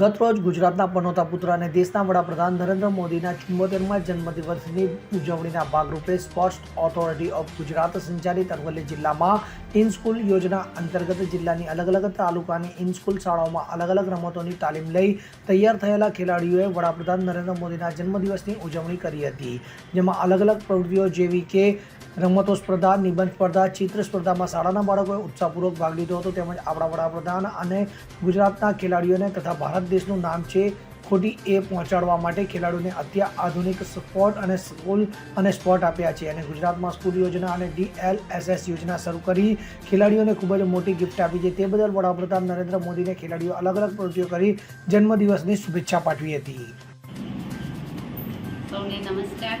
ગતરોજ ગુજરાતના પનોતા પુત્ર અને દેશના વડાપ્રધાન નરેન્દ્ર મોદીના ચુમ્મોતેરમાં જન્મદિવસની ઉજવણીના ભાગરૂપે સ્પોર્ટ્સ ઓથોરિટી ઓફ ગુજરાત સંચાલિત અરવલ્લી જિલ્લામાં ઇન સ્કૂલ યોજના અંતર્ગત જિલ્લાની અલગ અલગ તાલુકાની ઇન સ્કૂલ શાળાઓમાં અલગ અલગ રમતોની તાલીમ લઈ તૈયાર થયેલા ખેલાડીઓએ વડાપ્રધાન નરેન્દ્ર મોદીના જન્મદિવસની ઉજવણી કરી હતી. જેમાં અલગ અલગ પ્રવૃત્તિઓ જેવી કે રમતો સ્પર્ધા, નિબંધ સ્પર્ધા, ચિત્ર સ્પર્ધામાં શાળાના બાળકોએ ઉત્સાહપૂર્વક ભાગ લીધો હતો. તેમજ આપણા વડાપ્રધાન અને ગુજરાતના ખેલાડીઓને તથા ભારત દેશનું નામ છે. ખોટી એ પહોંચાડવા માટે ખેલાડીઓને અત્યાધુનિક સ્પોર્ટ અને સ્કૂલ અને સ્પોર્ટ આપ્યા છે અને ગુજરાતમાં સ્કૂલ યોજના અને ડીએલએસએસ યોજના શરૂ કરી ખેલાડીઓને ખૂબ જ મોટી ગિફ્ટ આપી છે. તે બદલ વડાપ્રધાન નરેન્દ્ર મોદીને ખેલાડીઓ અલગ અલગ પ્રવૃત્તિઓ કરી જન્મદિવસની શુભેચ્છા પાઠવી હતી. સૌને નમસ્કાર.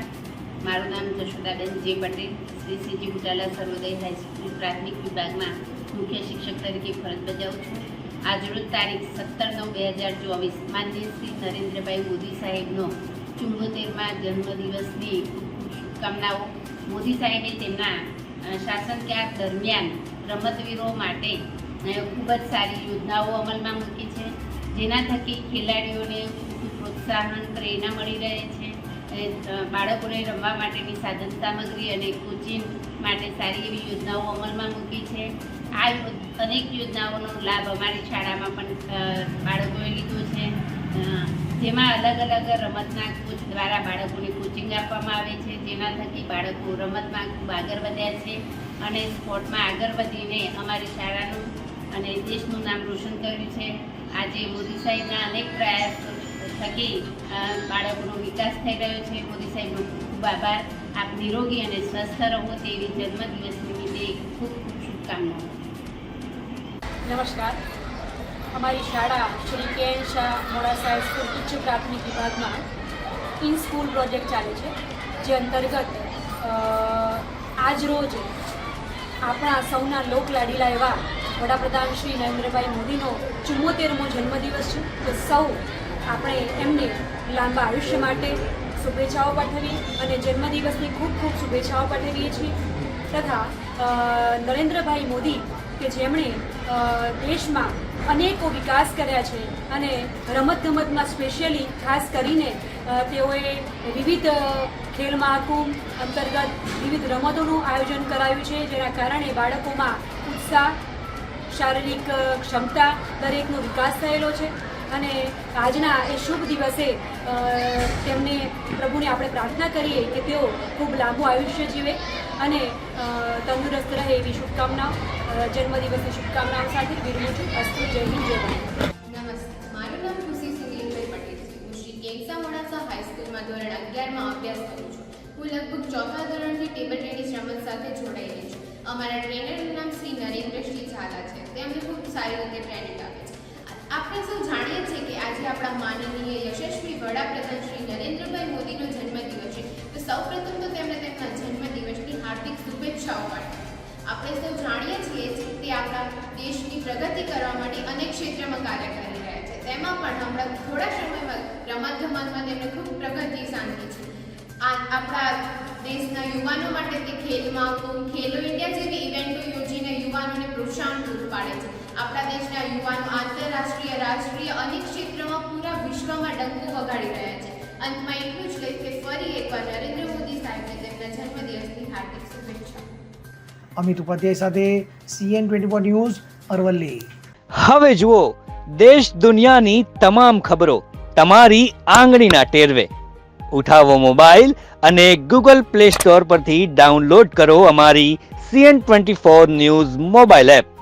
મારું નામ Jashodaben J Patel, Shri CG Butala Sarvoday high school પ્રાથમિક વિભાગમાં મુખ્ય શિક્ષક તરીકે ફરજ બજાવું છું. આજરોજ તારીખ સત્તર નવ બે હજાર ચોવીસ માન્ય શ્રી નરેન્દ્રભાઈ મોદી સાહેબનો ચુમ્મોતેરમાં જન્મદિવસની શુભકામનાઓ. મોદી સાહેબે તેમના શાસનકાળ દરમિયાન રમતવીરો માટે ખૂબ જ સારી યોજનાઓ અમલમાં મૂકી છે, જેના થકી ખેલાડીઓને પ્રોત્સાહન, પ્રેરણા મળી રહે છે. બાળકોને રમવા માટેની સાધન સામગ્રી અને કોચિંગ માટે સારી એવી યોજનાઓ અમલમાં મૂકી છે. આ અનેક યોજનાઓનો લાભ અમારી શાળામાં પણ બાળકોએ લીધો છે. જેમાં અલગ અલગ રમતના કોચ દ્વારા બાળકોને કોચિંગ આપવામાં આવે છે. જેના થકી બાળકો રમતમાં ખૂબ આગળ વધ્યા છે અને સ્પોર્ટમાં આગળ વધીને અમારી શાળાનું અને દેશનું નામ રોશન કર્યું છે. આજે મોદી સાહેબના અનેક પ્રયાસો થકી બાળકોનો વિકાસ થઈ રહ્યો છે. મોદી સાહેબનો ખૂબ ખૂબ આભાર. આપ નિરોગી અને સ્વસ્થ રહો તેવી જન્મદિવસ નિમિત્તે ખૂબ ખૂબ નમસ્કાર. અમારી શાળા શ્રી કે એન શાહ મોડાસા હાઈસ્કૂલ ઉચ્ચ પ્રાથમિક વિભાગમાં ઇન સ્કૂલ પ્રોજેક્ટ ચાલે છે, જે અંતર્ગત આજરોજ આજ રોજ આપણા સૌના લોકલાડીલા એવા વડાપ્રધાન શ્રી નરેન્દ્રભાઈ મોદીનો ચુમ્મોતેરમો જન્મદિવસ છે. તો સૌ આપણે એમને લાંબા આયુષ્ય માટે શુભેચ્છાઓ પાઠવી અને જન્મદિવસની ખૂબ ખૂબ શુભેચ્છાઓ પાઠવીએ છીએ. તથા નરેન્દ્રભાઈ મોદી કે જેમણે દેશમાં અનેકો વિકાસ કર્યા છે અને રમતગમતમાં સ્પેશિયલી ખાસ કરીને તેઓએ વિવિધ ખેલ મહાકુંભ અંતર્ગત વિવિધ રમતોનું આયોજન કરાયું છે, જેના કારણે બાળકોમાં ઉત્સાહ, શારીરિક ક્ષમતા દરેકનો વિકાસ થયેલો છે. અને આજના એ શુભ દિવસે તેમને પ્રભુને આપણે પ્રાર્થના કરીએ કે તેઓ ખૂબ લાંબુ આયુષ્ય જીવે અને તંદુરસ્ત રહે એવી શુભકામનાઓ જન્મદિવસની શુભકામનાઓ સાથે વિરમું છું. અસ્તુ, જય હિન્દ, જય નમસ્તે. મારું નામ ખુશી સુનિલભાઈ પટેલ છે. હું શ્રી ધોરણ અગિયારમાં અભ્યાસ કરું છું. હું લગભગ ચોથા ધોરણથી ટેબલ ટેનિસ રમત સાથે જોડાયેલી છું. અમારા ટ્રેનરનું નામ શ્રી નરેન્દ્રશ્રી ઝાલા છે. તે ખૂબ સારી રીતે ટ્રેનિંગ આપે છે. આપણે આપણા માનનીય યશસ્વી વડાપ્રધાન શ્રી નરેન્દ્રભાઈ મોદીનો જન્મદિવસ છે. તો સૌપ્રથમ તો તેમણે તેમના જન્મદિવસની હાર્દિક શુભેચ્છાઓ પાઠવી. આપણે સૌ જાણીએ છીએ તે આપણા દેશની પ્રગતિ કરવા માટે અનેક ક્ષેત્રમાં કાર્ય કરી રહ્યા છે. તેમાં પણ હમણાં થોડા સમયમાં રમતગમતમાં તેમણે ખૂબ પ્રગતિ સાંધી છે. આ આપણા દેશના યુવાનો માટે તે ખેલમાં ખેલો ઇન્ડિયા જેવી ઇવેન્ટો યોજીને યુવાનોને પ્રોત્સાહન પૂરું પાડે છે. આપણા દેશના યુવાનો આંતરરાષ્ટ્રીય રાષ્ટ્રીય અનેક ક્ષેત્રમાં પૂરા વિશ્વમાં ડંકો વગાડી રહ્યા છે. અંતમાં એટલું જ કહીશ કે ફરી એકવાર નરેન્દ્ર મોદી સાહેબને તેમના જન્મદિવસની હાર્દિક શુભેચ્છા અમિત ઉપાધ્યાય સાથે સીએન ટ્વેન્ટી ન્યૂઝ અરવલ્લી. હવે જુઓ દેશ દુનિયાની તમામ ખબરો તમારી આંગળીના ટેરવે. ઉઠાવો મોબાઈલ અને ગૂગલ પ્લે સ્ટોર પરથી ડાઉનલોડ કરો અમારી CN twenty four news mobile app.